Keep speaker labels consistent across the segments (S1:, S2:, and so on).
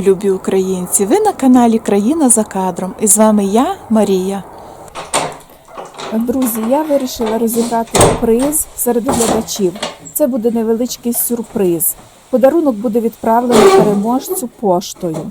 S1: Любі українці! Ви на каналі Країна за кадром. І з вами я, Марія.
S2: Друзі, я вирішила розіграти приз серед глядачів. Це буде невеличкий сюрприз. Подарунок буде відправлений переможцю поштою.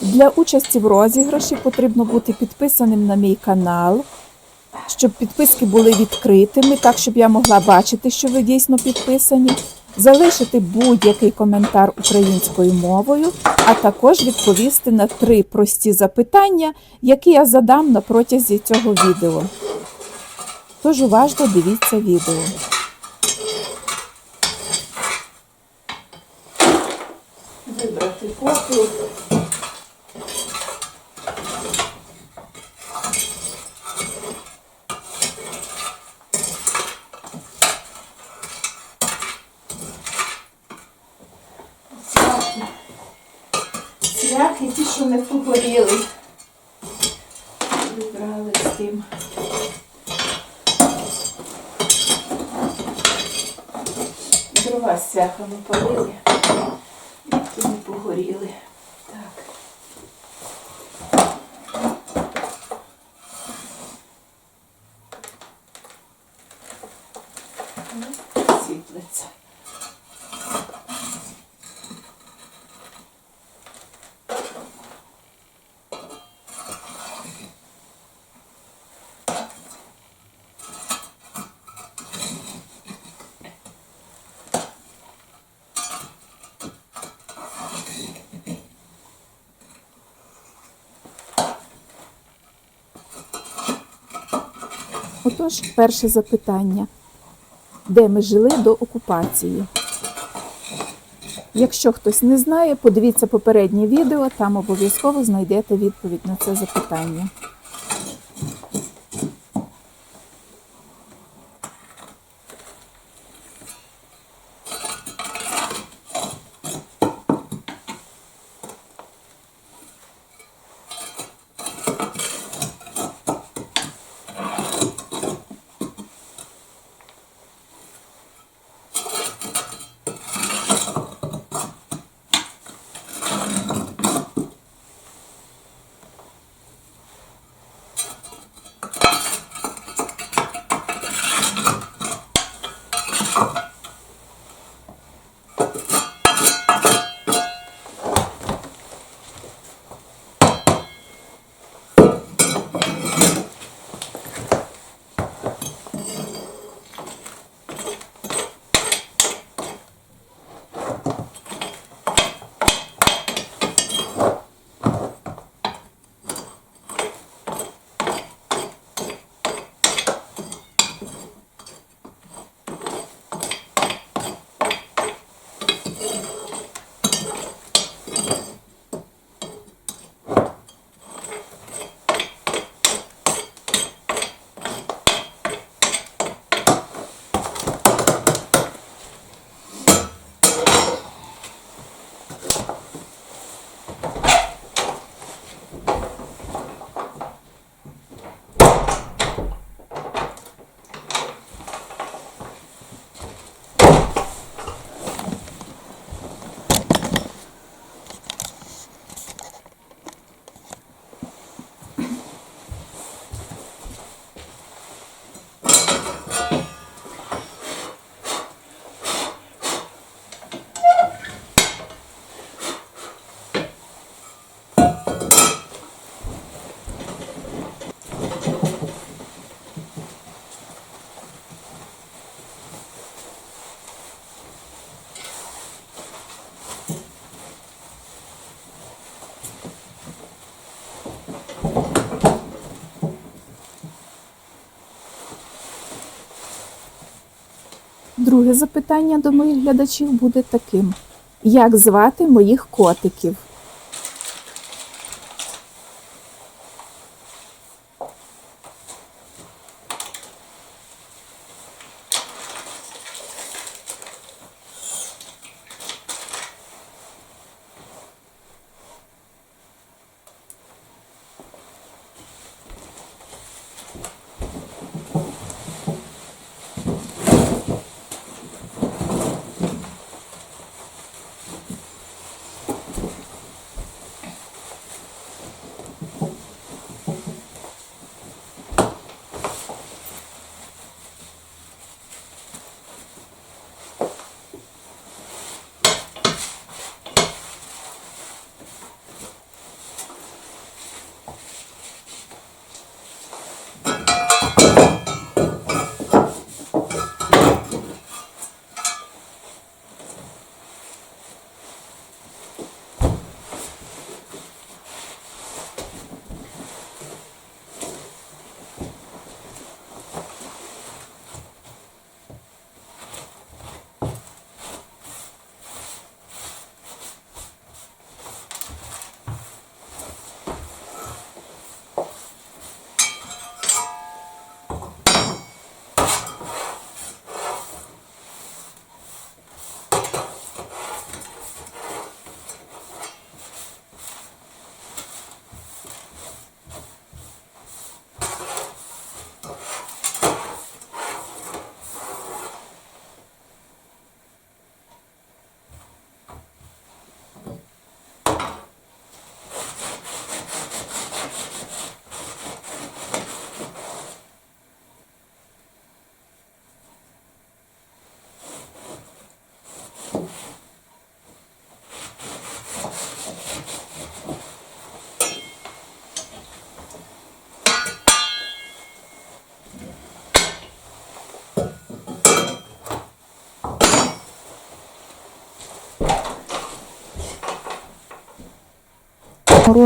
S2: Для участі в розіграші потрібно бути підписаним на мій канал, щоб підписки були відкритими, так щоб я могла бачити, що ви дійсно підписані. Залишити будь-який коментар українською мовою, а також відповісти на три прості запитання, які я задам на протязі цього відео. Тож уважно дивіться відео.
S1: Вибрати копію. Цвяхи. Цвяхи ті, що не погоріли. Вибрали з тим. Дрова з цвяхами палили. Які не погоріли. Так.
S2: Отож, перше запитання. Де ми жили до окупації? Якщо хтось не знає, подивіться попереднє відео, там обов'язково знайдете відповідь на це запитання. Друге запитання до моїх глядачів буде таким: як звати моїх котиків?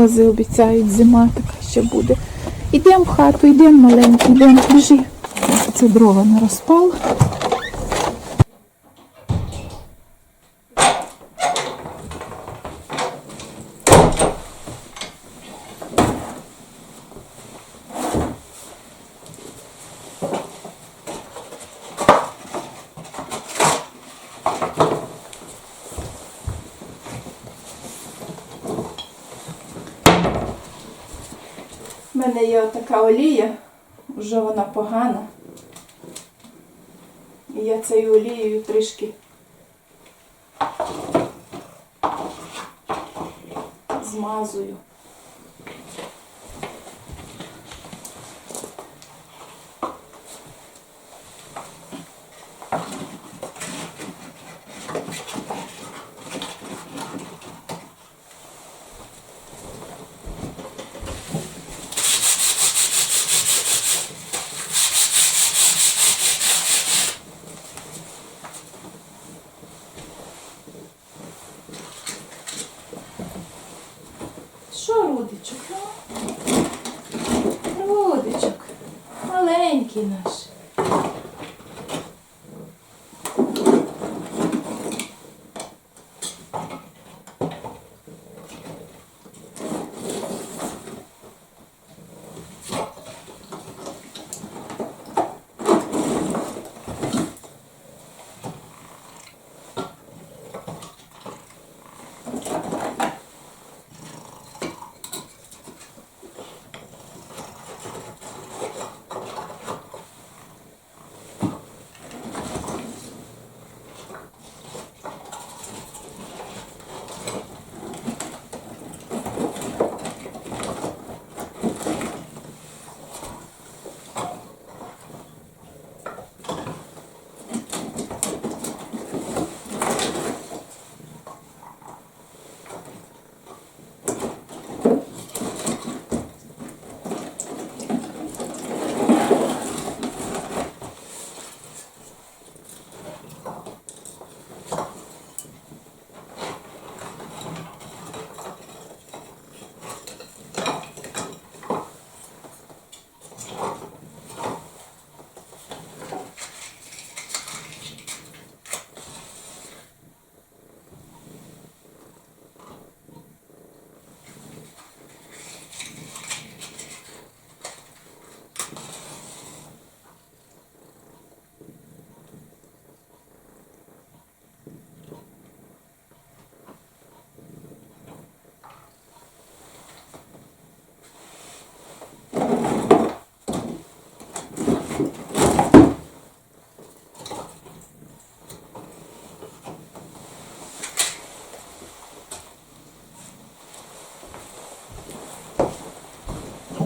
S1: Морози обіцяють, зима така ще буде. Йдемо в хату, йдемо маленький, йдемо, біжи. Це дрова на розпал. Є така олія, вже вона погана. І я цією олією трішки змазую.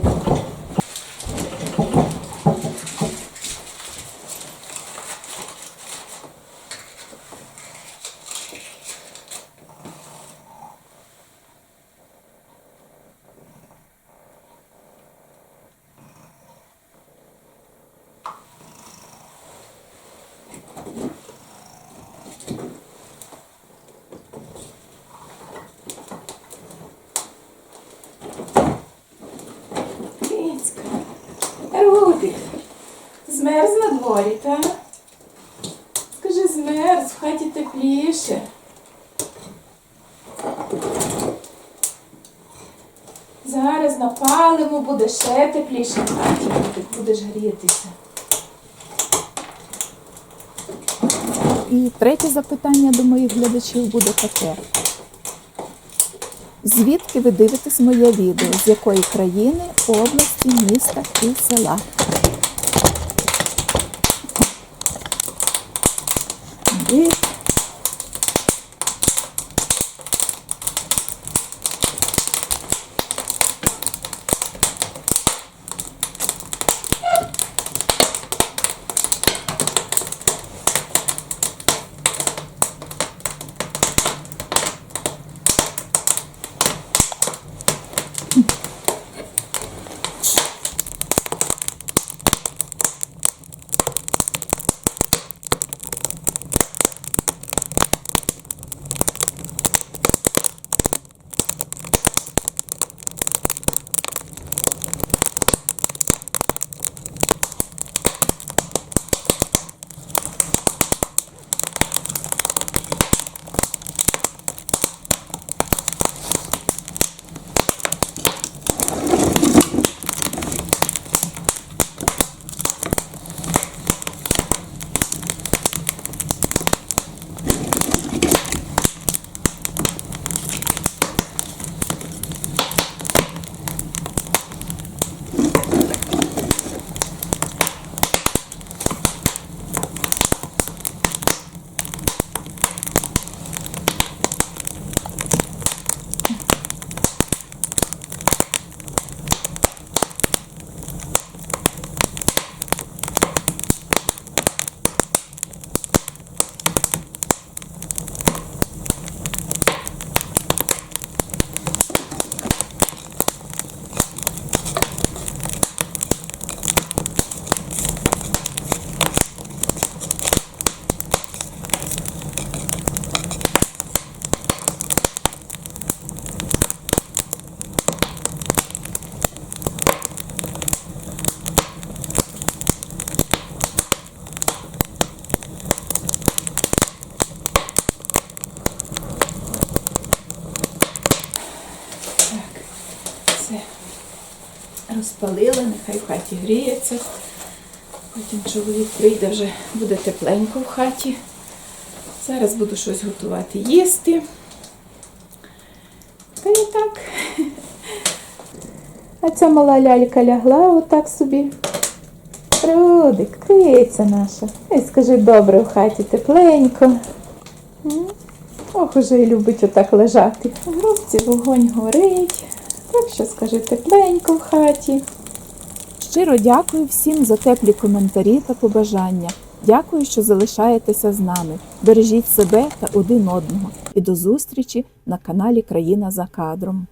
S1: Thank you. Змерз на дворі, так? Скажи, змерз, в хаті тепліше. Зараз напалимо, буде ще тепліше в будеш грітися.
S2: І третє запитання до моїх глядачів буде таке. Звідки ви дивитесь моє відео? З якої країни, області, міста і села?
S1: Розпалила, нехай в хаті гріється. Потім чоловік прийде, вже буде тепленько в хаті. Зараз буду щось готувати їсти. Та й так. А ця мала лялька лягла отак собі. Рудик, криця наша. Ей, скажи, добре в хаті тепленько. Ох, уже і любить отак лежати. В грубці вогонь горить. Так що скажи тепленько в хаті.
S2: Щиро дякую всім за теплі коментарі та побажання. Дякую, що залишаєтеся з нами. Бережіть себе та один одного. І до зустрічі на каналі Країна за кадром.